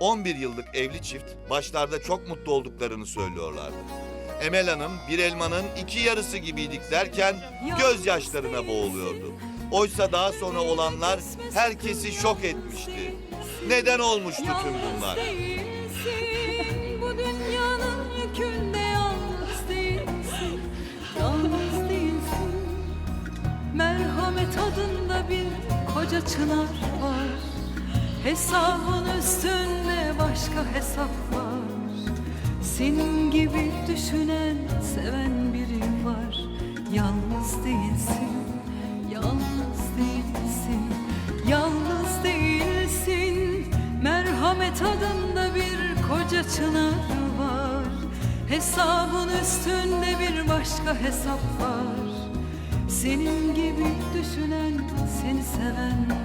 11 yıllık evli çift başlarda çok mutlu olduklarını söylüyorlardı. Emel Hanım bir elmanın iki yarısı gibiydik derken gözyaşlarına boğuluyordu. Oysa daha sonra olanlar herkesi şok etmişti. Neden olmuştu tüm bunlar? Merhamet adında bir koca çınar var, hesabın üstünde başka hesap var. Senin gibi düşünen, seven biri var, yalnız değilsin, yalnız değilsin, yalnız değilsin. Merhamet adında bir koca çınar var Hesabın üstünde bir başka hesap var Senin gibi düşünen, seni seven